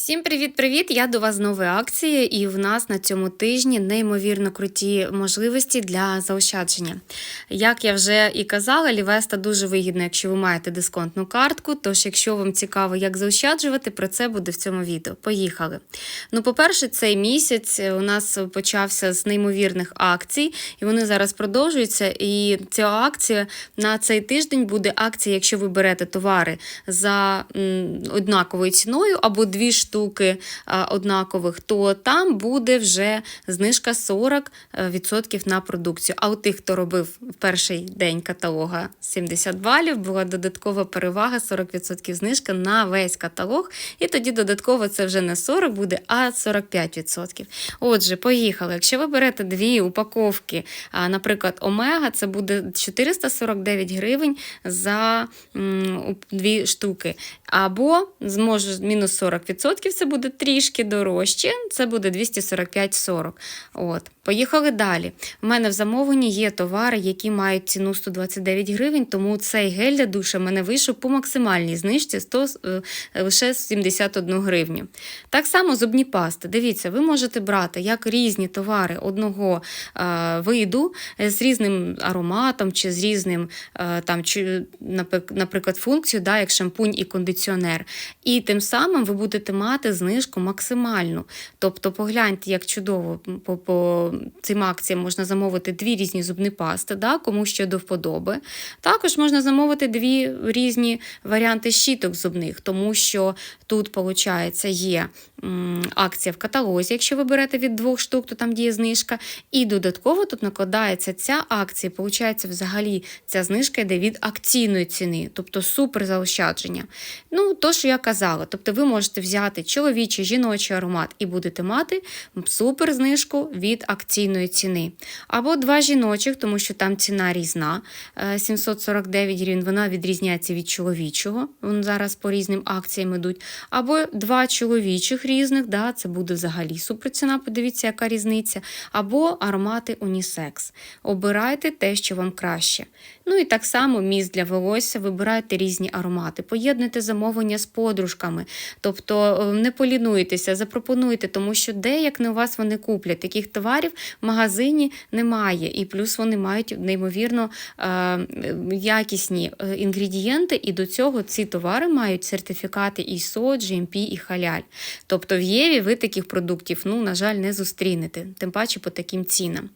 Всім привіт-привіт! Я до вас з нової акції, і в нас на цьому тижні неймовірно круті можливості для заощадження. Як я вже і казала, Лівеста дуже вигідна, якщо ви маєте дисконтну картку. Тож, якщо вам цікаво, як заощаджувати, про це буде в цьому відео. Поїхали. Ну, по-перше, цей місяць у нас почався з неймовірних акцій, і вони зараз продовжуються. І ця акція на цей тиждень буде акція, якщо ви берете товари за однаковою ціною або дві штуки а, однакових, то там буде вже знижка 40% на продукцію. А у тих, хто робив в перший день каталога 70 балів, була додаткова перевага 40% знижка на весь каталог. І тоді додатково це вже не 40 буде, а 45%. Отже, поїхали. Якщо ви берете дві упаковки, наприклад, Омега, це буде 449 гривень за дві штуки. Або зможе мінус 40%, це буде трішки дорожче, це буде 245,40. От. Поїхали далі. У мене в замовленні є товари, які мають ціну 129 гривень, тому цей гель для душа мене вийшов по максимальній знижці 100, е, лише 71 гривню. Так само зубні пасти. Дивіться, ви можете брати як різні товари одного е, виду е, з різним ароматом чи з різним, е, там, чи, наприклад, функцією, да, як шампунь і кондиціонер. І тим самим ви будете мати знижку максимальну. Тобто, погляньте, як чудово по, по цим акціям можна замовити дві різні зубні пасти, да, кому що до вподоби. Також можна замовити дві різні варіанти щіток зубних, тому що тут, виходить, є акція в каталозі. Якщо ви берете від двох штук, то там діє знижка. І додатково тут накладається ця акція, виходить, взагалі ця знижка йде від акційної ціни, тобто супер заощадження. Ну, то, що я казала, тобто ви можете взяти чоловічий, жіночий аромат і будете мати супер знижку від акційної ціни. Або два жіночих, тому що там ціна різна, е, 749 гривень, вона відрізняється від чоловічого. Вони зараз по різним акціям йдуть. Або два чоловічих різних, да, це буде взагалі супер ціна, подивіться, яка різниця. Або аромати унісекс. Обирайте те, що вам краще. Ну і так само міст для волосся, вибирайте різні аромати, поєднуйте замовлення з подружками, тобто не полінуйтеся, запропонуйте, тому що де як не у вас вони куплять. Таких товарів в магазині немає, і плюс вони мають неймовірно е, якісні е, інгредієнти, і до цього ці товари мають сертифікати ISO, GMP і халяль. Тобто в Єві ви таких продуктів, ну, на жаль, не зустрінете, тим паче по таким цінам.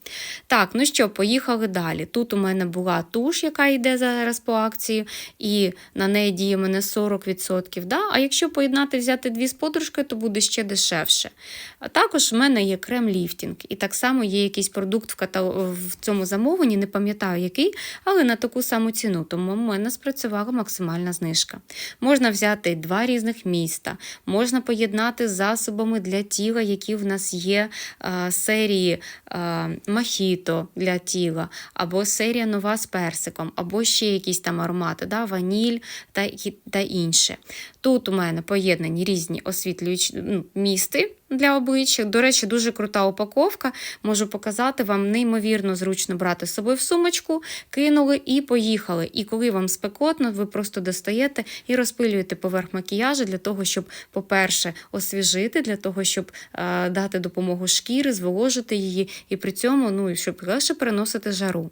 Так, ну що, поїхали далі. Тут у мене була туш, яка йде зараз по акції, і на неї діє мене 40%. Да? А якщо поєднати, взяти дві з подружкою, то буде ще дешевше. А також в мене є крем-ліфтінг, і так само є якийсь продукт в, катал... в цьому замовленні, не пам'ятаю який, але на таку саму ціну, тому в мене спрацювала максимальна знижка. Можна взяти два різних міста, можна поєднати з засобами для тіла, які в нас є е, серії е, мохіто для тіла, або серія нова з персиком, або ще якісь там аромати, да, ваніль та, та інше. Тут у мене поєднані різні освітлюючі ну, місти для обличчя. До речі, дуже крута упаковка. Можу показати вам неймовірно зручно брати з собою в сумочку, кинули і поїхали. І коли вам спекотно, ви просто достаєте і розпилюєте поверх макіяжу для того, щоб, по-перше, освіжити, для того, щоб е, дати допомогу шкірі, зволожити її, і при цьому, ну, щоб легше переносити жару.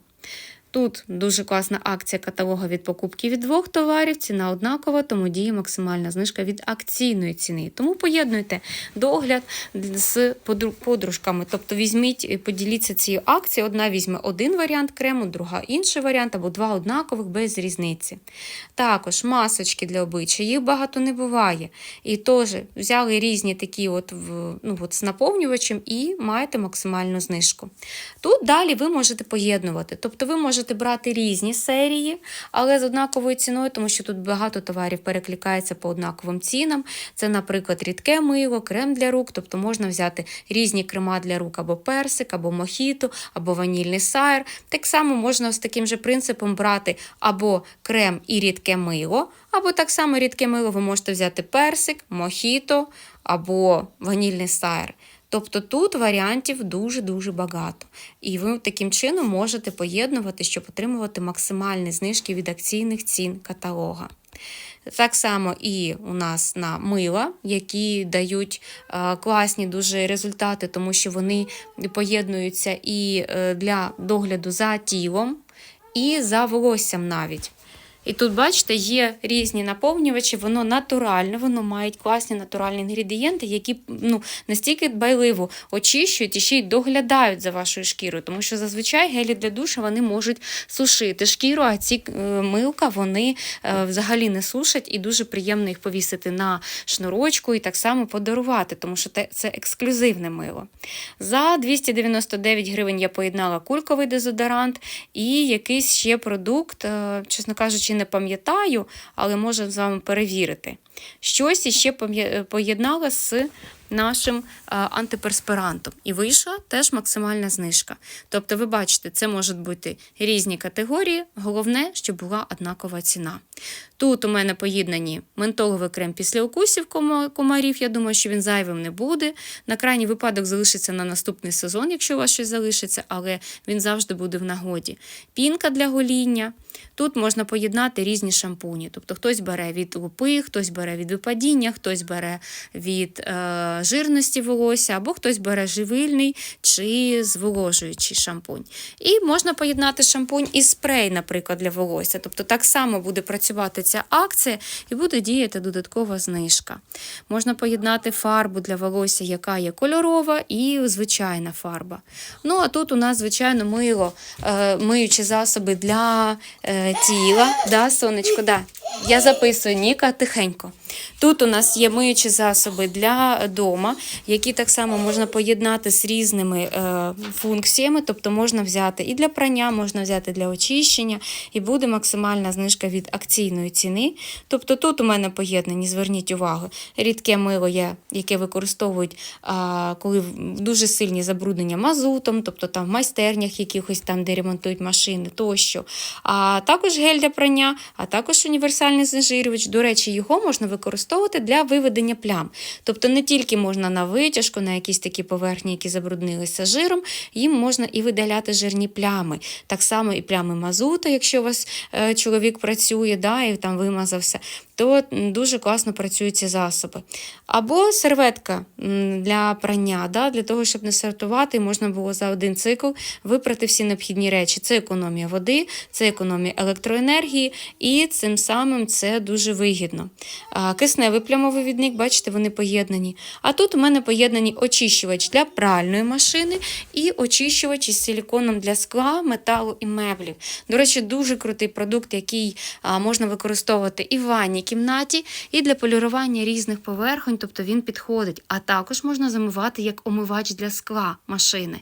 Тут дуже класна акція каталога від покупки від двох товарів, ціна однакова, тому діє максимальна знижка від акційної ціни. Тому поєднуйте догляд з подружками. Тобто візьміть і поділіться цією акцією. Одна візьме один варіант крему, друга інший варіант, або два однакових без різниці. Також масочки для обличчя, їх багато не буває. І теж взяли різні такі от, ну, от з наповнювачем і маєте максимальну знижку. Тут далі ви можете поєднувати. Тобто ви можете брати різні серії, але з однаковою ціною, тому що тут багато товарів перекликається по однаковим цінам. Це, наприклад, рідке мило, крем для рук, тобто можна взяти різні крема для рук або персик, або мохіто, або ванільний сайр. Так само можна з таким же принципом брати або крем і рідке мило, або так само рідке мило ви можете взяти персик, мохіто або ванільний сайр. Тобто тут варіантів дуже-дуже багато. І ви таким чином можете поєднувати, щоб отримувати максимальні знижки від акційних цін каталога. Так само і у нас на мила, які дають е, класні дуже результати, тому що вони поєднуються і е, для догляду за тілом, і за волоссям навіть. І тут, бачите, є різні наповнювачі, воно натуральне, воно має класні натуральні інгредієнти, які ну, настільки дбайливо очищують і ще й доглядають за вашою шкірою. Тому що зазвичай гелі для душа вони можуть сушити шкіру, а ці е, милка вони е, взагалі не сушать, і дуже приємно їх повісити на шнурочку і так само подарувати, тому що це ексклюзивне мило. За 299 гривень я поєднала кульковий дезодорант і якийсь ще продукт, е, чесно кажучи, не пам'ятаю, але можемо з вами перевірити. Щось іще поєднала з нашим е, антиперспирантом. І вийшла теж максимальна знижка. Тобто, ви бачите, це можуть бути різні категорії, головне, щоб була однакова ціна. Тут у мене поєднані ментоловий крем після укусів комарів. Я думаю, що він зайвим не буде. На крайній випадок залишиться на наступний сезон, якщо у вас щось залишиться, але він завжди буде в нагоді. Пінка для гоління. Тут можна поєднати різні шампуні. Тобто хтось бере від лупи, хтось бере від випадіння, хтось бере від е, жирності волосся, або хтось бере живильний чи зволожуючий шампунь. І можна поєднати шампунь і спрей, наприклад, для волосся. Тобто так само буде працювати ця акція і буде діяти додаткова знижка. Можна поєднати фарбу для волосся, яка є кольорова, і звичайна фарба. Ну а тут у нас, звичайно, мило, е, миючі засоби для е, тіла. Да, сонечко, да. Я записую Ніка тихенько. Тут у нас є миючі засоби для дома, які так само можна поєднати з різними е, функціями, тобто можна взяти і для прання, можна взяти для очищення, і буде максимальна знижка від акційної ціни. Тобто тут у мене поєднані, зверніть увагу, рідке мило є, яке використовують, коли дуже сильні забруднення мазутом, тобто там в майстернях якихось там, де ремонтують машини тощо. А також гель для прання, а також універсальний знежирювач. До речі, його можна використовувати для виведення плям. Тобто не тільки можна на витяжку, на якісь такі поверхні, які забруднилися жиром, їм можна і видаляти жирні плями. Так само і плями мазута, якщо у вас е, чоловік працює, да, і там вимазався, то дуже класно працюють ці засоби. Або серветка для прання, да, для того, щоб не сортувати, можна було за один цикл випрати всі необхідні речі. Це економія води, це економія електроенергії, і цим самим це дуже вигідно. Кисневий плямовий відник, бачите, вони поєднані. А тут у мене поєднані очищувач для пральної машини і очищувач із силіконом для скла, металу і меблів. До речі, дуже крутий продукт, який можна використовувати і в ванній кімнаті, і для полірування різних поверхонь, тобто він підходить. А також можна замивати як омивач для скла машини.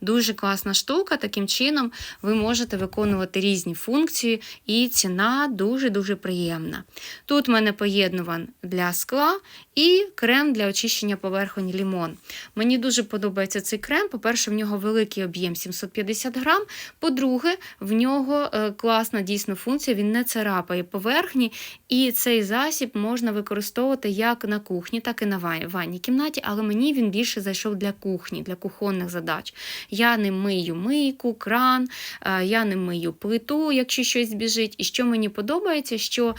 Дуже класна штука. Таким чином ви можете виконувати різні функції, і ціна дуже-дуже приємна. Тут в мене поєднуван для скла і крем для очищення поверхонь лімон. Мені дуже подобається цей крем. По-перше, в нього великий об'єм 750 грам. По-друге, в нього е, класна дійсно функція, він не царапає поверхні, і цей засіб можна використовувати як на кухні, так і на ванній кімнаті, але мені він більше зайшов для кухні, для кухонних задач. Я не мию мийку, кран, е, я не мию плиту, якщо щось збіжить. І що мені подобається, що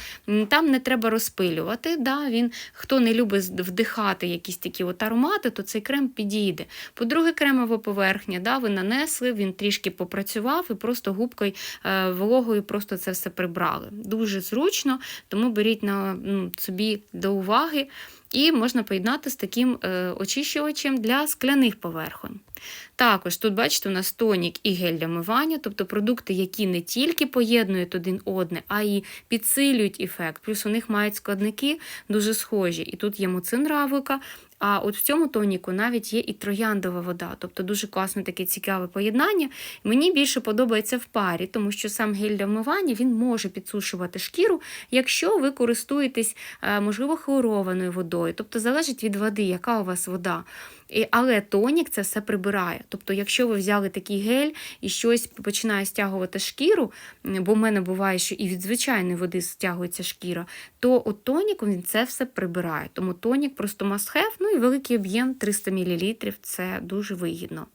там не треба розпилювати. Да? Він, хто не любить вдихати якісь такі от аромати, то цей крем підійде. По-друге, кремова поверхня, да? ви нанесли, він трішки попрацював і просто губкою е, вологою просто це все прибрали. Дуже зручно, тому беріть на ну, собі до уваги. І можна поєднати з таким е, очищувачем для скляних поверхонь. Також тут, бачите, у нас тонік і гель для мивання, тобто продукти, які не тільки поєднують один одне, а й підсилюють ефект. Плюс у них мають складники дуже схожі. І тут є муцин равлика, а от в цьому тоніку навіть є і трояндова вода, тобто дуже класне таке цікаве поєднання. Мені більше подобається в парі, тому що сам гель для вмивання він може підсушувати шкіру, якщо ви користуєтесь, е, можливо, хлорованою водою, тобто залежить від води, яка у вас вода. Але тонік це все прибирає. Тобто, якщо ви взяли такий гель і щось починає стягувати шкіру, бо в мене буває, що і від звичайної води стягується шкіра, то от тоніком він це все прибирає. Тому тонік просто must have, ну і великий об'єм 300 мл це дуже вигідно.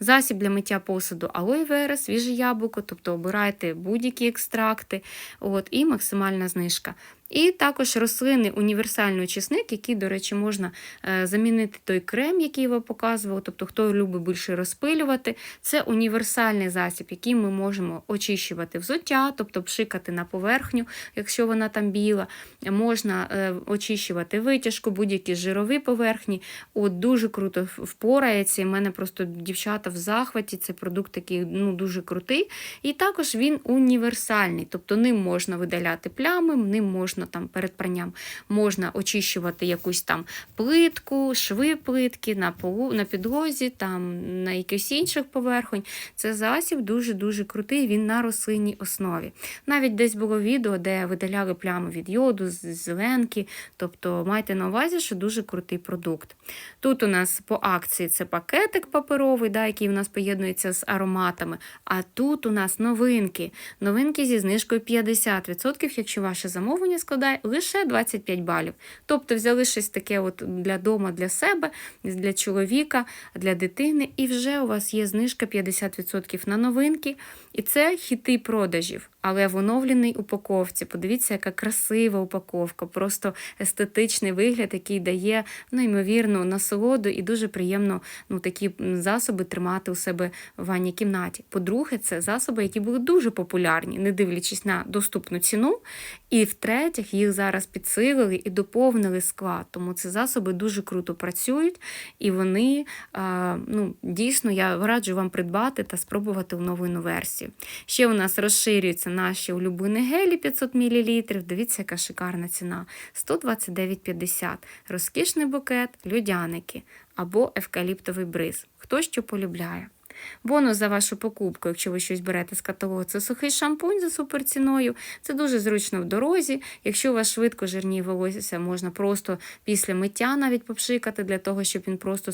Засіб для миття посуду алоє вера, свіже яблуко, тобто обирайте будь-які екстракти, от, і максимальна знижка. І також рослинний універсальний очисник, який, до речі, можна е, замінити той крем, який я вам показував. Тобто, хто любить більше розпилювати, це універсальний засіб, який ми можемо очищувати взуття, тобто пшикати на поверхню, якщо вона там біла. Можна е, очищувати витяжку, будь-які жирові поверхні. От Дуже круто впорається. В мене просто дівчата в захваті. Цей продукт такий ну, дуже крутий. І також він універсальний, тобто ним можна видаляти плями, ним можна там перед пранням можна очищувати якусь там плитку, шви плитки на полу, на підлозі, там на якихось інших поверхонь. Це засіб дуже-дуже крутий, він на рослинній основі. Навіть десь було відео, де видаляли плями від йоду, з зеленки. Тобто майте на увазі, що дуже крутий продукт. Тут у нас по акції це пакетик паперовий, да, який у нас поєднується з ароматами. А тут у нас новинки. Новинки зі знижкою 50%, якщо ваше замовлення складає лише 25 балів. Тобто взяли щось таке от для дома, для себе, для чоловіка, для дитини, і вже у вас є знижка 50% на новинки. І це хіти продажів, але в оновленій упаковці. Подивіться, яка красива упаковка, просто естетичний вигляд, який дає неймовірну насолоду і дуже приємно ну, такі засоби тримати у себе в ванній кімнаті. По-друге, це засоби, які були дуже популярні, не дивлячись на доступну ціну. І в-третіх, їх зараз підсилили і доповнили склад. Тому ці засоби дуже круто працюють, і вони ну, дійсно я раджу вам придбати та спробувати оновлену версію. Ще у нас розширюються наші улюблені гелі 500 мл. Дивіться, яка шикарна ціна. 129,50. Розкішний букет, людяники або евкаліптовий бриз. Хто що полюбляє. Бонус за вашу покупку, якщо ви щось берете з каталогу, це сухий шампунь за суперціною. Це дуже зручно в дорозі. Якщо у вас швидко жирніє волосся, можна просто після миття навіть попшикати, для того, щоб він просто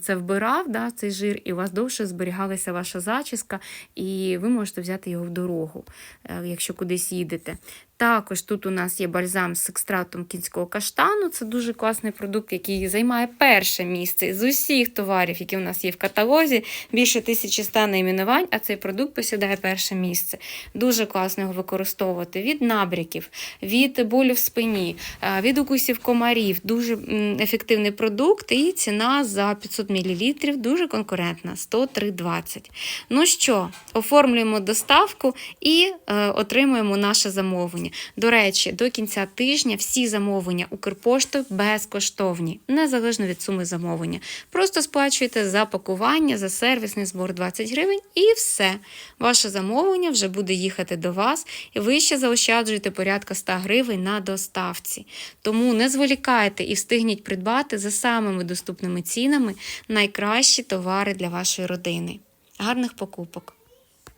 це вбирав, да, цей жир, і у вас довше зберігалася ваша зачіска, і ви можете взяти його в дорогу, е, якщо кудись їдете. Також тут у нас є бальзам з екстрактом кінського каштану. Це дуже класний продукт, який займає перше місце з усіх товарів, які у нас є в каталозі. Більше 1100 найменувань, а цей продукт посідає перше місце. Дуже класно його використовувати від набряків, від болю в спині, е, від укусів комарів. Дуже ефективний продукт, і ціна за 500 мл дуже конкурентна 103,20. Ну що, оформлюємо доставку і е, отримуємо наше замовлення. До речі, до кінця тижня всі замовлення Укрпоштою безкоштовні, незалежно від суми замовлення. Просто сплачуєте за пакування, за сервісний збор 20 гривень і все. Ваше замовлення вже буде їхати до вас, і ви ще заощаджуєте порядка 100 гривень на доставці. Тому не зволікайте і встигніть придбати за самими доступними цінами найкращі товари для вашої родини. Гарних покупок!